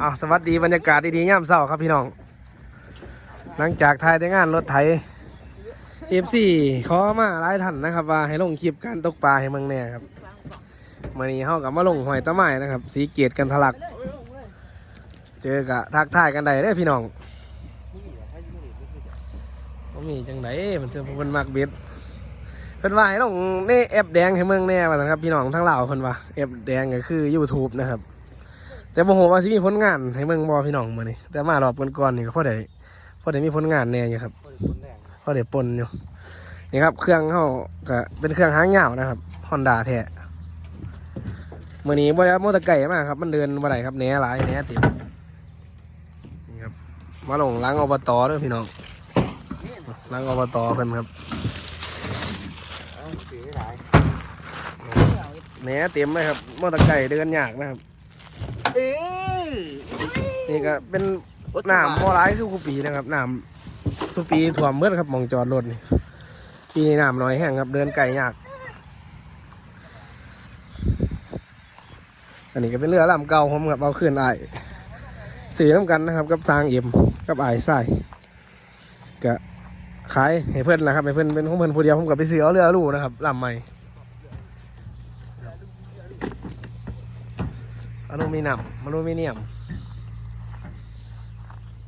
อะสวัสดีบรรยากาศดีๆย่ำเศร้าครับพี่น้อง หลังจากถ่ายแต่งานรถไถเอฟซีขอมาหลายท่านนะครับ ว่าให้ลงคลิปการตกปลาให้เมืองแน่ครับมื่อนี้เฮากับมาลงหอยตะไม้นะครับ สีเกตกันทะลัก เจอกะทักทายกันได้เด้พี่น้องบ่มีจังไดมันจะเพิ่นมักเบ็ดเพิ่นว่าให้ลงในแอปแดงให้เมืองแน่ว่าซั่นครับพี่น้องทั้งลาวเพิ่นว่าแอปแดงก็คือ YouTube นะครับ แต่บ่ฮู้ว่าสิมีผลงานให้เมืองบ่พี่น้องมื้อนี้แต่มารอบก่อนๆนี่ก็พอได้พอได้มีผลงานแน่อยู่ครับพอได้ปนอยู่นี่ครับ เครื่องเฮาก็เป็นเครื่องหางยาวนะครับ Honda แท้มื้อนี้บ่ได้มอเตอร์ไก่มากครับ มันเดินบ่ได้ครับแหน่หลายแหน่ติดนี่ครับ มาลงล้างอบตด้อพี่น้องล้างอบตเพิ่นครับแหน่เต็มเลยครับมอเตอร์ไก่เดินยากนะครับ เอ้ยนี่ก็เป็นน้ำบ่ร้ายคือคูปีนะครับน้ำทุกปีถ่วมเมื่อครับหมองจอดรถนี่ปีนี้น้ำน้อยแห้งครับเดินไกลยาก อันนี้ก็เป็นเรือลำเก่าผมครับเอาขึ้นไอ้ายสีน้ำกันนะครับกับซางเอ็มกับไอ้ายใส่ก็ขายให้เพื่อนนะครับให้เพื่อนเป็นของเพื่อนผู้เดียวผมกับไปซื้อเอาเรือลูกนะครับลำใหม่ อลูมิเนียมอลูมิเนียม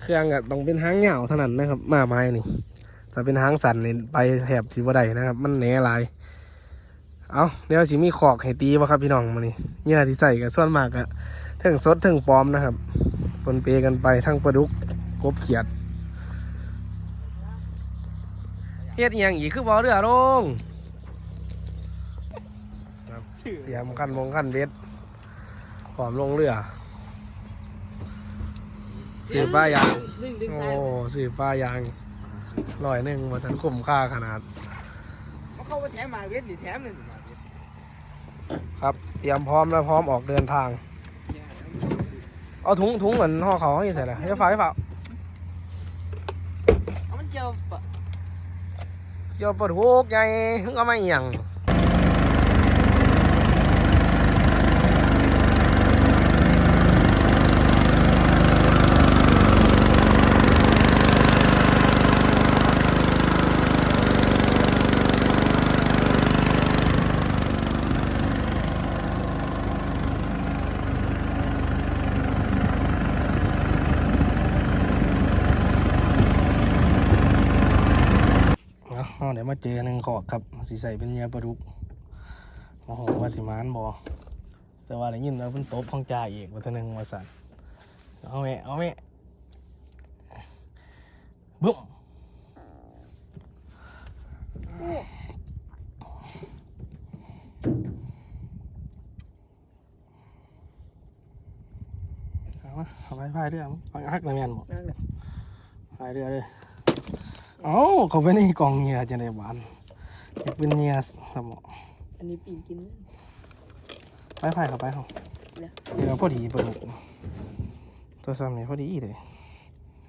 เครื่องก็ต้องเป็นหางเหงาเท่านั้นนะครับ มาไม้นี่ถ้าเป็นหางสันนี่ไปแถบสีบ่ได้นะครับ มันแหนหลาย เอาเดี๋ยวสิมีขอกให้ตีบ่ครับพี่น้องมานี่เหงื่อที่ใส่กับส่วนมากอะเทิงสดเทิงปลอมนะครับปนเปกันไปทั้งปลาดุกกบเขียดเฮ็ดยังอีกคือบ่เรือลงครับเตรียมคันมงคันเบ็ด มลงเรือสือป้ายางดึงดึงโอ้ตายสือป้ายางร้อยหนึ่งมาทันคุ้มค่าขนาดเขาเข้าไปแถมมาเวทดิแถมหนึ่งมาเวทครับเตรียมพร้อมแล้วพร้อมออกเดินทาง เอาถุงถุงเหมือนห่อเขาให้ใส่ละให้ฝากให้ฝากเอามันเจียวปะเดี๋ยวปวดหัวใหญ่ถึงเอาไม่ยัง เอาเดี๋ยวมาเจอหนึ่งขอกครับสีใส่เป็นเนื้อปลาดุกโอ้โหว่าสิมานบอแต่ว่าได้ยินแล้วเป็นโต๊ะของจ่าเอกวัฒนึงว่าสันเอาแม่เอาแม่บุ้มเอามาเอาไปพายเรือมั้งเอาฮักนะแมนบอกนั่นแหละพายเรือเลย เอ้าเขาไปในกล่องเงียจะได้หวานอยากเป็นเงียสมองอันนี้ปีนกินไปพายเขาไปเขาเดี๋ยวพอดีปลาดุกตัวซ้ำนี่พอดีเลย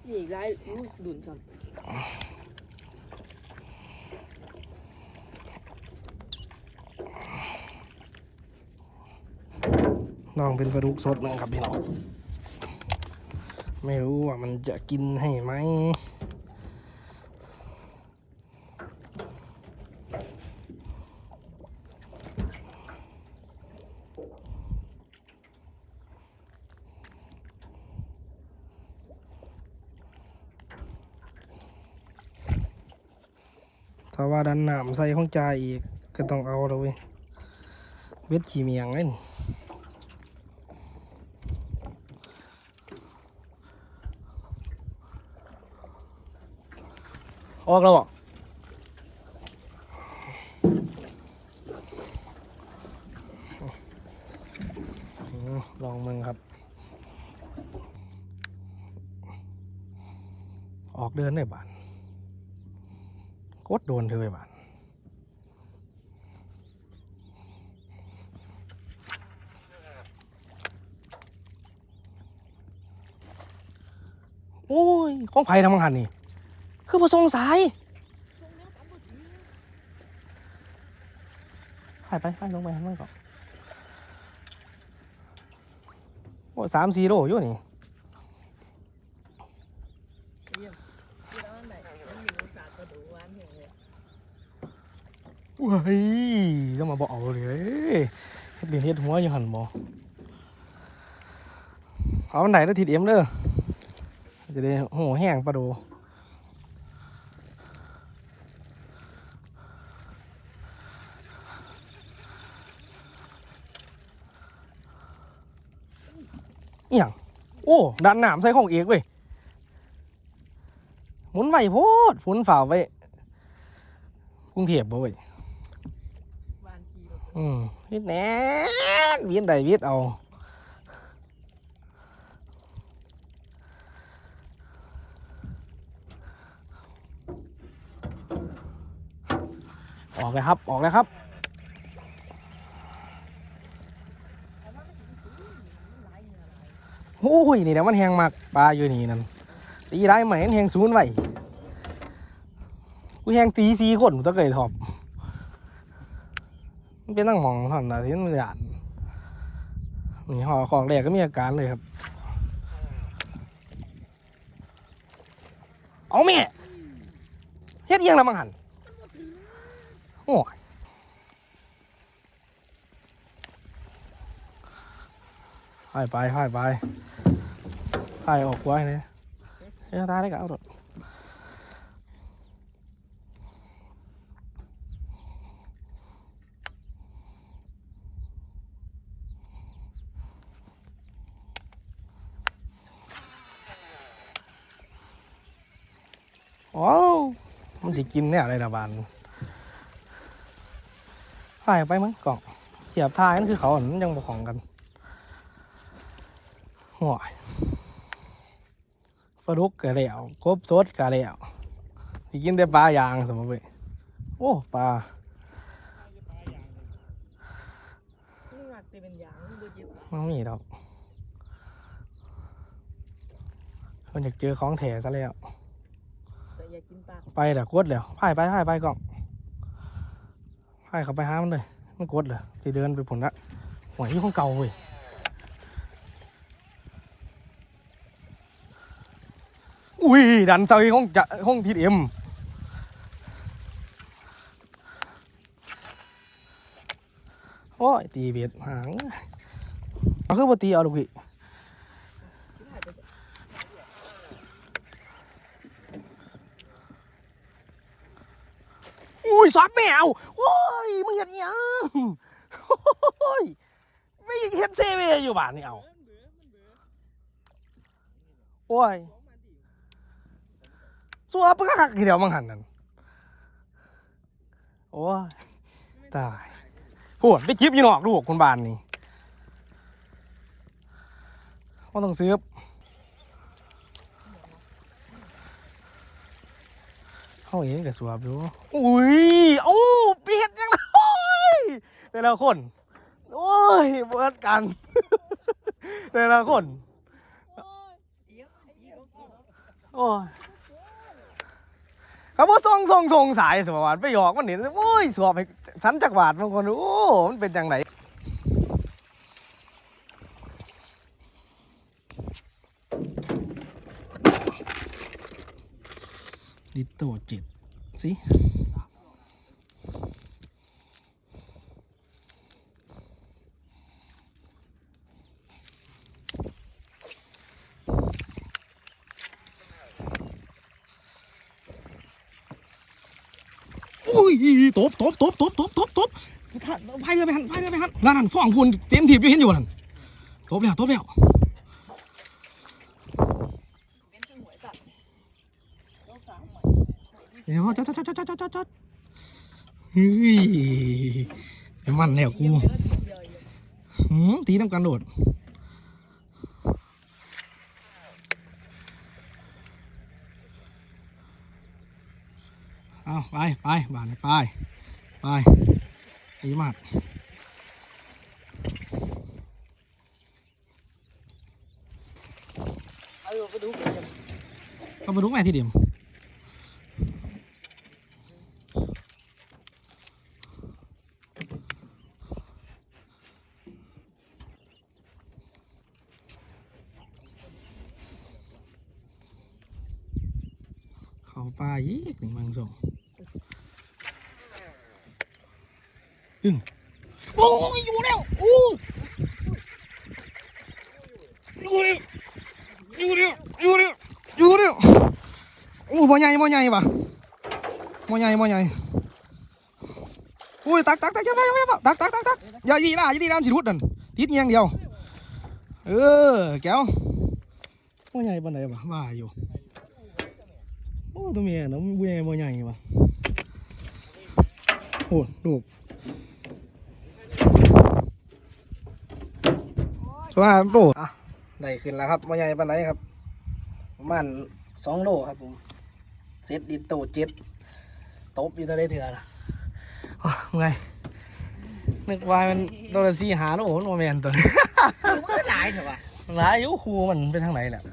นี่อีกไล่รู้ดุนสั่นน้องเป็นปลาดุกสดนะครับพี่น้อง ไม่รู้ว่ามันจะกินให้ไหม ว่าดันหนามใส่ของจ่าอีก ก็ต้องเอาแล้วเว้ยเบ็ดขี่เมียงเลยนี่ออกแล้วบอกลองมึงครับ ออกเดินได้บ้าน กดโดนเธอไปบานโอ้ยของไผ่ทำมังหันนี่ คือผสงสายไปไปไปลงไปหันมันก่อนโอ้สามสี่โลอยู่นี่ เยี่ยมที่ร้านไหนมันมีอุตสาห์กระดูกหวานอย่างเลย เว้ยจะมาบอกเอาเลยเฮ็ดดินเฮ็ดหัวอยู่หันบ่เอาไหนแล้วทิดเอ็มเด้อจะได้โหแห้งปลาดูอหย่างโอ้ดันหนามใส่ของเอกเว้ยหมุนไหวโพดหมุนฝ่าไว้กรุงเทพบ่เว้ย อืมวิทแหน่วียนใดวียดเอาออกเลยครับ ออกเลยครับ โอ้ย นี่แหละมันแหงมากปลาอยู่นี่นั่นตีได้ไหมมันแหงศูนย์ไว้กูแหงตีสีคนตะเกยถอบ เป็นตั้งมองเท่านั้นะที่มันหยาดนี่ห่อของแรกก็มีอาการเลยครับ เอาแม่เฮ็ดเอียงล้วมังหันโอ้ยไปไปไปไปไปออกไว้เนี่ยเฮ้ยตายได้ก็เอาดอกโอ้าว มันจะกินเนี่ยอะไรนะบานไปไปมั้งกล่องเทียบทายนั่นคือเขาอันนั้นยังบกของกันห่วยปลาดุกกะแล้วกบสดกะแล้วสิกินแต่ปลายางสมมติโอ้ปลานี่หนักแต่เป็นยางมันบ่เจ็บมันมีดอกมันอยากเจอของแถซะแล้ว กินปลาไปเดี๋ยกดเดี๋ยวพายไปพายไปกล่องพายเขาไปหามันเลย มันกดเลยจะเดินไปผลละหวยี่ของเก่าเว้ยอุ้ยดันเซยห้องจะห้องทีเอ็มโอ้ยตีเบียดหางเอาคือปตีเอาลูกพี่ อุ้ยซอสแมวโอ้ยมึงเห็นยังโอ้ยไม่เห็นเซเวอยู่บ้านนี่เอาโอ้ยสัวปะคักเดียวมังหันนั่นโอ้ยตายปวดไปจิบอยี่นอกลูกคนบ้านนี่ว่าต้องซื้อ เขาเองกับสวบอยู่อุ้ยโอ้เปียดยังนะโอ้ยแต่ละคน โอ้ยเบิดกันแต่ละคน โอ้ยเขาบอกส่งส่งส่งสายสวัสดไปหยอกมันเห็นโอ้ยสวบไปชั้นจักรวาดบางคนโอ้มันเป็นจังไหน ดิโตเจ็ดสิอุ้ยตบตบตบตบตบตบตบพายเรือไปหันพายเรือไปหันแล้วนั่นฟ้องพูนเต็มทีบอยู่เห็นอยู่นั่นตบแล้วตบแล้ว เป็นจังหวยสัตว์โลกสามหวย เดี๋ยวจอดจอดจอดจอดจอดจดจอดเฮ้ยมันแล้วกูเดียวแล้วทีเดียวอยู่หืมตีน้ำกันโดดเอาไปไปบานไปไปดีมากเอาไปดูไปดูแม่ที่เดียมเขาปลาอีกนี่มังส่งตึงโอ้ยอยู่แล้ว อู้อยู่แล้วอยู่แล้วอยู่แล้วอยู่แล้วโอ้บ่ใหญ่บ่ใหญ่ปะบ่ใหญ่บ่ใหญ่อุ้ยตักตักตักอย่าไปอย่าไปตักตักตักตักอย่ายีล่ โอ้ตัวเมียเนาะมันใหญ่บ่ใหญ่วะโอ้ดูสวัสดีโลอะได้ขึ้นแล้วครับบ่ใหญ่ปานใดครับ ประมาณสองโลครับผมเซตดินโตเจ็ดตบอยู่เท่าได้เถื่อนะโอ้ยเมื่อยนึกว่ามันตัวละสี่หาโลมันโมแมนตัวนี้มันก็หลายเถอะวะหลายอยุคูมันเป็นทางไหนแหละ